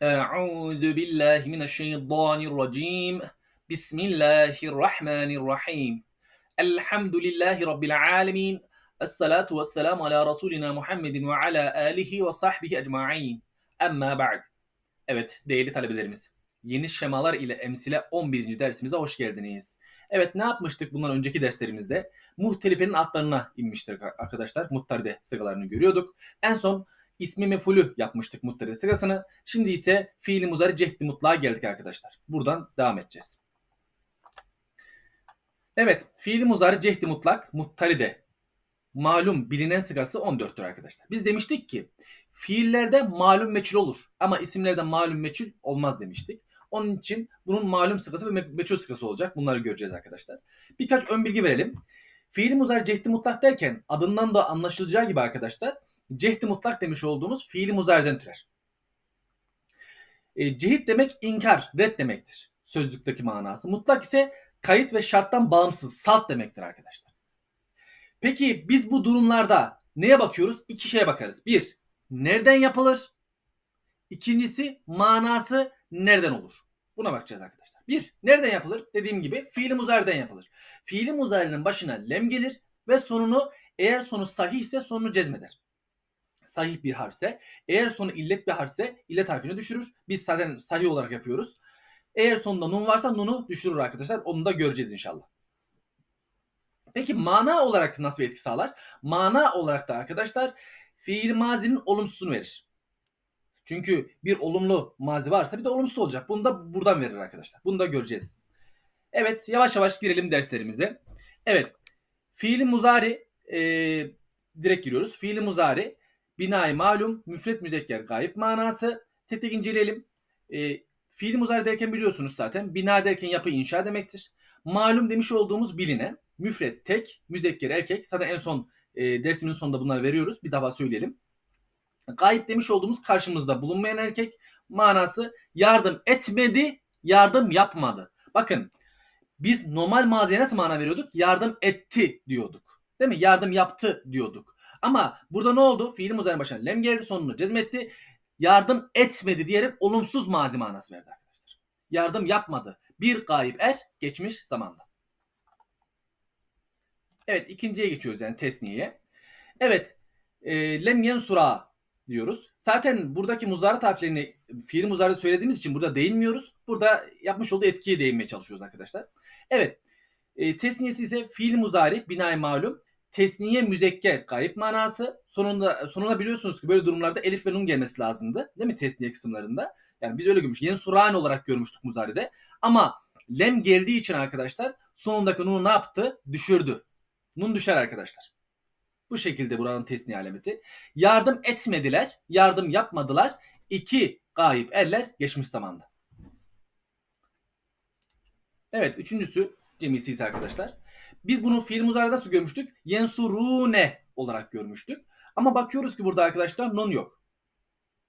Euzu billahi mineşşeytanirracim. Bismillahirrahmanirrahim. Elhamdülillahi rabbil alamin. Essalatu vesselamu ala rasulina Muhammedin ve ala alihi ve sahbihi ecmaîn. Amma ba'd. Evet değerli talebelerimiz. Yeni şemalar ile emsile 11. dersimize hoş geldiniz. Evet ne yapmıştık bundan önceki derslerimizde? Muhtelifenin altlarına inmiştik arkadaşlar. Muttaride sıgalarını görüyorduk. En son ismi mefulü yapmıştık muttaride sırasını. Şimdi ise fiili muzari cehdi mutlağa geldik arkadaşlar. Buradan devam edeceğiz. Evet, fiili muzari cehdi mutlak muttaride malum bilinen sırası 14'tür arkadaşlar. Biz demiştik ki fiillerde malum meçhul olur ama isimlerde malum meçhul olmaz demiştik. Onun için bunun malum sırası ve me- meçhul sırası olacak. Bunları göreceğiz arkadaşlar. Birkaç ön bilgi verelim. Fiili muzari cehdi mutlak derken adından da anlaşılacağı gibi arkadaşlar cehdi mutlak demiş olduğumuz fiili muzariden türer. E, cehit demek inkar, red demektir. Sözlükteki manası. Mutlak ise kayıt ve şarttan bağımsız, salt demektir arkadaşlar. Peki biz bu durumlarda neye bakıyoruz? İki şeye bakarız. Bir, nereden yapılır? İkincisi manası nereden olur? Buna bakacağız arkadaşlar. Bir, nereden yapılır? Dediğim gibi fiili muzariden yapılır. Fiili muzarinin başına lem gelir ve sonunu eğer sonu sahihse sonunu cezmeder. Sahih bir harfse, eğer sonu illet bir harfse illet harfini düşürür. Biz zaten sahih olarak yapıyoruz. Eğer sonunda nun varsa nunu düşürür arkadaşlar. Onu da göreceğiz inşallah. Peki mana olarak nasıl bir etki sağlar? Mana olarak da arkadaşlar fiil mazinin olumsuzunu verir. Çünkü bir olumlu mazi varsa bir de olumsuz olacak. Bunu da buradan verir arkadaşlar. Bunu da göreceğiz. Evet yavaş yavaş girelim derslerimize. Evet fiili muzari e, direkt giriyoruz. Fiili muzari binayı malum müfret müzekker gayip manası. Tek tek inceleyelim. E, fiili muzari derken biliyorsunuz zaten. Bina derken yapı inşa demektir. Malum demiş olduğumuz bilinen müfret tek, müzekker erkek. Zaten en son e, dersimin sonunda bunları veriyoruz. Bir daha söyleyelim. Gayip demiş olduğumuz karşımızda bulunmayan erkek manası yardım etmedi, yardım yapmadı. Bakın biz normal maziye nasıl mana veriyorduk? Yardım etti diyorduk. Değil mi? Yardım yaptı diyorduk. Ama burada ne oldu? Fiilin muzayyenin başına lem geldi sonunu cezmetti. Yardım etmedi diyerek olumsuz mazi manası verdi arkadaşlar. Yardım yapmadı. Bir gayip er geçmiş zamanda. Evet ikinciye geçiyoruz yani tesniyeye. Evet e, lem yensura diyoruz. Zaten buradaki muzari harflerini fiil muzari söylediğimiz için burada değinmiyoruz. Burada yapmış olduğu etkiye değinmeye çalışıyoruz arkadaşlar. Evet e, tesniyesi ise fiil muzari binay malum. Tesniye müzekker gayip manası. Sonunda sonuna biliyorsunuz ki böyle durumlarda elif ve nun gelmesi lazımdı. Değil mi tesniye kısımlarında? Yani biz öyle görmüş. Yeni surani olarak görmüştük muzari'de. Ama lem geldiği için arkadaşlar sonundaki nunu ne yaptı? Düşürdü. Nun düşer arkadaşlar. Bu şekilde buranın tesniye alameti. Yardım etmediler, yardım yapmadılar. İki gayip eller geçmiş zamanda. Evet, üçüncüsü cemisi ise arkadaşlar. Biz bunu fiil muzari nasıl görmüştük? Yensurune olarak görmüştük. Ama bakıyoruz ki burada arkadaşlar nun yok.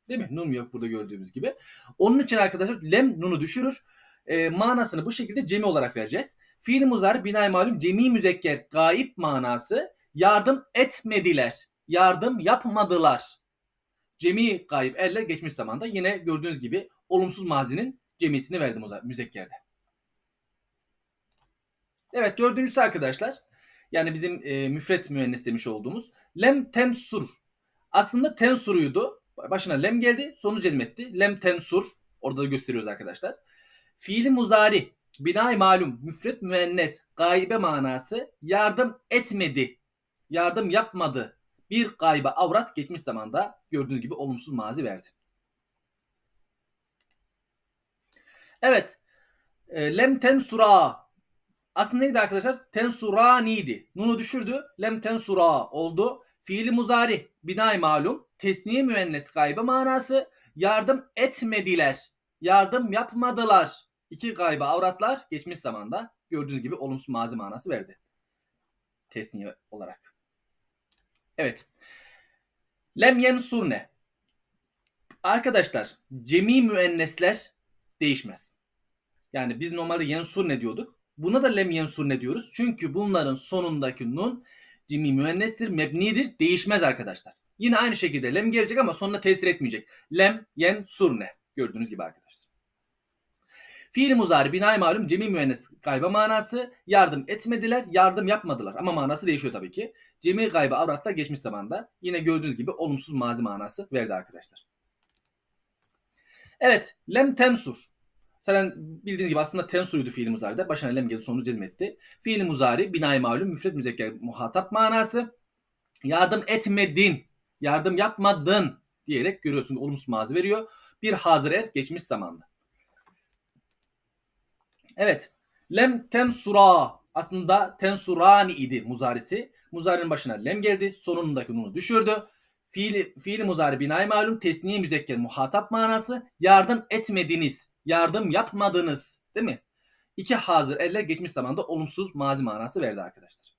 Değil mi? Nun yok burada gördüğümüz gibi. Onun için arkadaşlar lem nunu düşürür. E, manasını bu şekilde cemi olarak vereceğiz. Fiil muzari binay malum cemi müzekker gayip manası yardım etmediler. Yardım yapmadılar. Cemi gayip eller geçmiş zamanda yine gördüğünüz gibi olumsuz mazinin cemisini verdim müzekkerde. Evet dördüncüsü arkadaşlar. Yani bizim e, müfret müennes demiş olduğumuz. Lem tensur. Aslında tensuruydu. Başına lem geldi. Sonu cezmetti. Lem tensur. Orada da gösteriyoruz arkadaşlar. Fiili muzari. Binay malum. Müfret müennes. Gaybe manası. Yardım etmedi. Yardım yapmadı. Bir gaybe avrat geçmiş zamanda gördüğünüz gibi olumsuz mazi verdi. Evet. E, lem tensura aslında neydi arkadaşlar? Tensuraniydi. Nunu düşürdü. Lem tensura oldu. Fiili muzari. Binay malum. Tesniye müennes gaybe manası. Yardım etmediler. Yardım yapmadılar. İki gaybe avratlar geçmiş zamanda gördüğünüz gibi olumsuz mazi manası verdi. Tesniye olarak. Evet. Lem yensurne. Arkadaşlar cemi müennesler değişmez. Yani biz normalde yensur ne diyorduk? Buna da lem yensur ne diyoruz? Çünkü bunların sonundaki nun cimi müennestir, mebnidir, değişmez arkadaşlar. Yine aynı şekilde lem gelecek ama sonuna tesir etmeyecek. Lem yen surne Gördüğünüz gibi arkadaşlar. Fiil muzari binay malum cemi müennes gayba manası yardım etmediler, yardım yapmadılar. Ama manası değişiyor tabii ki. Cemi gayba avratlar geçmiş zamanda. Yine gördüğünüz gibi olumsuz mazi manası verdi arkadaşlar. Evet, lem tensur. Zaten bildiğiniz gibi aslında tensuruydu fiil muzari'de. Başına lem geldi sonunu cezmetti. Fiil muzari binay malum müfret müzekker muhatap manası. Yardım etmedin, yardım yapmadın diyerek görüyorsunuz olumsuz mazi veriyor. Bir hazır er geçmiş zamanda. Evet. Lem tensura aslında tensurani idi muzarisi. Muzarinin başına lem geldi. Sonundaki nunu düşürdü. Fiil, fiil muzari binay malum tesniye müzekker muhatap manası. Yardım etmediniz. Yardım yapmadınız. Değil mi? İki hazır eller geçmiş zamanda olumsuz mazi manası verdi arkadaşlar.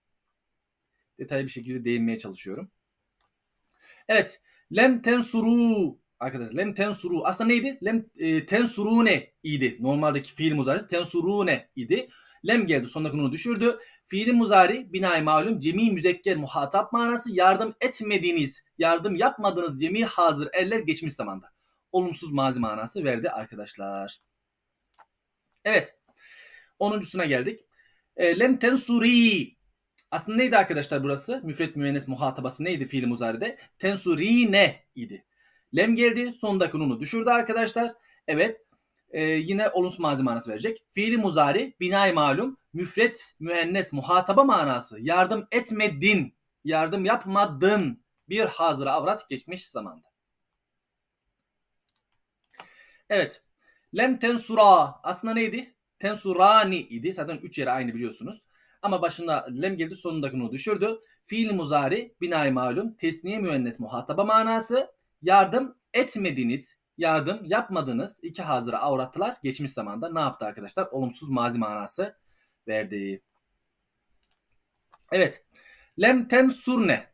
Detaylı bir şekilde değinmeye çalışıyorum. Evet. Lem tensuru Arkadaşlar lem tensuru aslında neydi? Lem e, tensurune idi. Normaldeki fiil muzarisi tensurune idi. Lem geldi sonundaki nunu düşürdü. Fiili muzari binay malum cemi müzekker muhatap manası yardım etmediğiniz, yardım yapmadığınız cemi hazır eller geçmiş zamanda. Olumsuz mazi manası verdi arkadaşlar. Evet. Onuncusuna geldik. E, lem tensuri aslında neydi arkadaşlar burası? Müfret müennes muhatabası neydi fiil muzaride? Tensurine idi. Lem geldi. Sondaki nunu düşürdü arkadaşlar. Evet. E, yine olumsuz mazi manası verecek. Fiili muzari binay malum müfret müennes muhataba manası. Yardım etmedin. Yardım yapmadın. Bir hazıra avrat geçmiş zamanda. Evet. Lem tensura aslında neydi? Tensurani idi. Zaten üç yere aynı biliyorsunuz. Ama başında lem geldi sonundaki düşürdü. Fiil muzari binay malum tesniye müennes muhataba manası yardım etmediniz, yardım yapmadınız. iki hazıra avrattılar. Geçmiş zamanda ne yaptı arkadaşlar? Olumsuz mazi manası verdi. Evet. Lem tensurne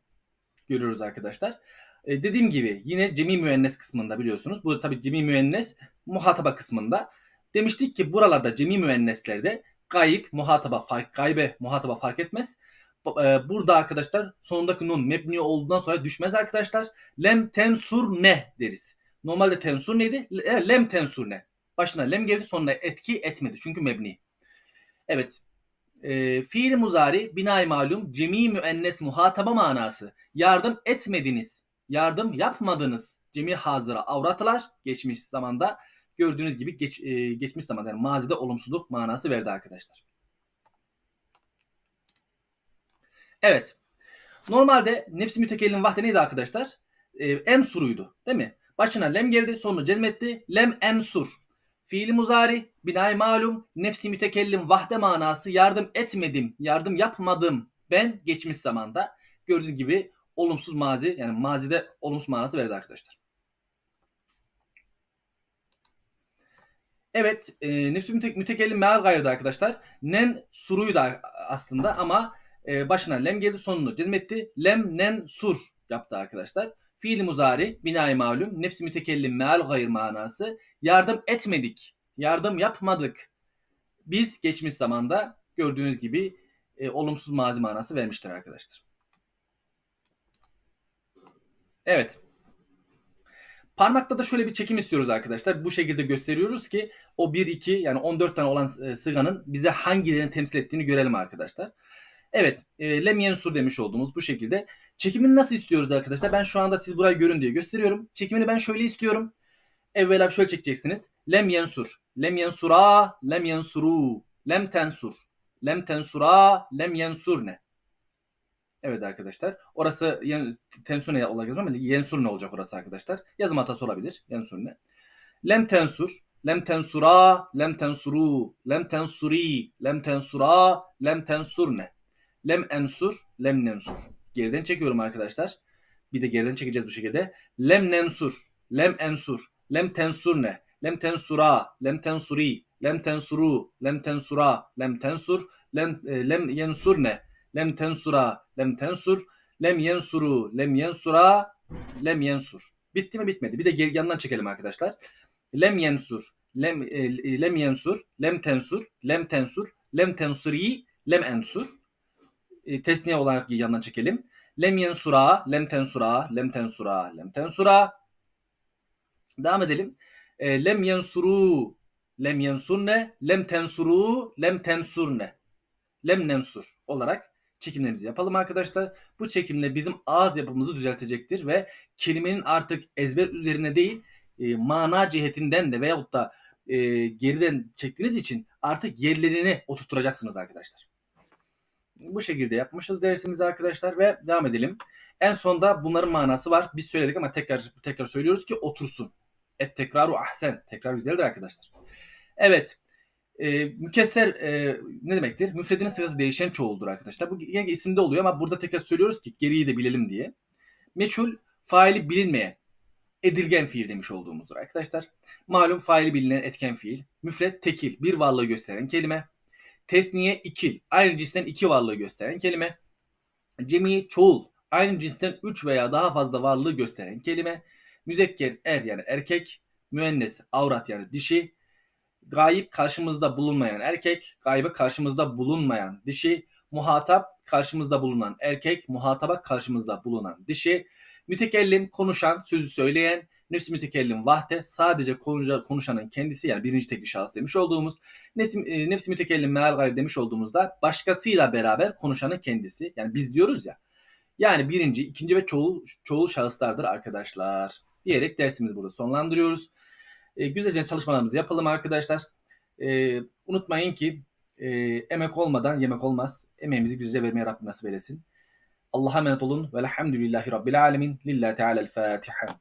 görüyoruz arkadaşlar. Ee, dediğim gibi yine cemi müennes kısmında biliyorsunuz. Bu tabi cemi müennes muhataba kısmında. Demiştik ki buralarda cemi müenneslerde gayip muhataba fark, gaybe muhataba fark etmez. E, burada arkadaşlar sonundaki nun mebni olduğundan sonra düşmez arkadaşlar. Lem tensur ne deriz. Normalde tensur neydi? E, lem tensur ne. Başına lem geldi sonuna etki etmedi. Çünkü mebni. Evet. E, fiil muzari binay malum cemi müennes muhataba manası. Yardım etmediniz. Yardım yapmadınız. Cemi hazıra avratlar geçmiş zamanda gördüğünüz gibi geç, e, geçmiş zamanda yani mazide olumsuzluk manası verdi arkadaşlar. Evet. Normalde nefsi mütekellim vahde neydi arkadaşlar? Ee, ensuruydu. Değil mi? Başına lem geldi. Sonunu cezmetti. Lem ensur. Fiili muzari, binay malum, nefsi mütekellim vahde manası yardım etmedim, yardım yapmadım. Ben geçmiş zamanda gördüğünüz gibi olumsuz mazi yani mazide olumsuz manası verdi arkadaşlar. Evet, e, nefsi müte mütekellim meal gayrıdı arkadaşlar. Nen suruydu aslında ama e, başına lem geldi sonunu cezmetti. Lem nen sur yaptı arkadaşlar. Fiil muzari binay malum nefsi mütekellim meal gayr manası yardım etmedik. Yardım yapmadık. Biz geçmiş zamanda gördüğünüz gibi e, olumsuz mazi manası vermiştir arkadaşlar. Evet. Parmakta da şöyle bir çekim istiyoruz arkadaşlar. Bu şekilde gösteriyoruz ki o 1 2 yani 14 tane olan e, sıganın bize hangilerini temsil ettiğini görelim arkadaşlar. Evet, e, lem yensur demiş olduğumuz bu şekilde. Çekimini nasıl istiyoruz arkadaşlar? Ben şu anda siz burayı görün diye gösteriyorum. Çekimini ben şöyle istiyorum. Evvela şöyle çekeceksiniz. Lem yensur. Lem yensura, lem yensuru. Lem tensur. Lem tensura, lem yensur ne? Evet arkadaşlar. Orası tensur ne olacak ama yensur ne olacak orası arkadaşlar? Yazım hatası olabilir. Yensur ne? Lem tensur. Lem tensura, lem tensuru, lem tensuri, lem tensura, lem tensur ne? Lem ensur, lem nensur. Geriden çekiyorum arkadaşlar. Bir de geriden çekeceğiz bu şekilde. Lem nensur, lem ensur, lem tensur ne? Lem tensura, lem tensuri, lem tensuru, lem tensura, lem tensur, lem, e, lem yensur ne? Lem tensura, lem tensur, lem yensuru, lem yensura, lem yensur. Bitti mi bitmedi. Bir de geri yandan çekelim arkadaşlar. Lem yensur, lem, e, lem yensur, lem tensur, lem tensur, lem tensuri, lem ensur e, tesniye olarak yanına çekelim. Lem yensura, lem tensura, lem tensura, lem tensura. Devam edelim. E, lem yensuru, lem yensurne, lem tensuru, lem tensurne, lem nensur olarak çekimlerimizi yapalım arkadaşlar. Bu çekimle bizim ağız yapımızı düzeltecektir ve kelimenin artık ezber üzerine değil e, mana cihetinden de veyahut da e, geriden çektiğiniz için artık yerlerini oturtacaksınız arkadaşlar. Bu şekilde yapmışız dersimizi arkadaşlar ve devam edelim. En sonda bunların manası var. Biz söyledik ama tekrar tekrar söylüyoruz ki otursun. Et tekraru ahsen. Tekrar güzeldir arkadaşlar. Evet. E, mükesser e, ne demektir? Müfredinin sırası değişen çoğuldur arkadaşlar. Bu yine isimde oluyor ama burada tekrar söylüyoruz ki geriyi de bilelim diye. Meçhul faili bilinmeyen edilgen fiil demiş olduğumuzdur arkadaşlar. Malum faili bilinen etken fiil. Müfret tekil bir varlığı gösteren kelime. Tesniye ikil aynı cinsten iki varlığı gösteren kelime. Cemi çoğul aynı cinsten üç veya daha fazla varlığı gösteren kelime. Müzekker er yani erkek. Müennes avrat yani dişi. Gayip karşımızda bulunmayan erkek. Gaybe karşımızda bulunmayan dişi. Muhatap karşımızda bulunan erkek. Muhataba karşımızda bulunan dişi. Mütekellim konuşan, sözü söyleyen, nefsi mütekellim vahde sadece konuşanın kendisi yani birinci tekil şahıs demiş olduğumuz nefsi, e, nefsi mütekellim meal gayr demiş olduğumuzda başkasıyla beraber konuşanın kendisi. Yani biz diyoruz ya. Yani birinci, ikinci ve çoğul, çoğul şahıslardır arkadaşlar. Diyerek dersimizi burada sonlandırıyoruz. E, güzelce çalışmalarımızı yapalım arkadaşlar. E, unutmayın ki e, emek olmadan yemek olmaz. Emeğimizi güzelce vermeye Rabbim nasip eylesin. Allah'a emanet olun. Velhamdülillahi Rabbil alemin. Lillahi Teala'l Fatiha.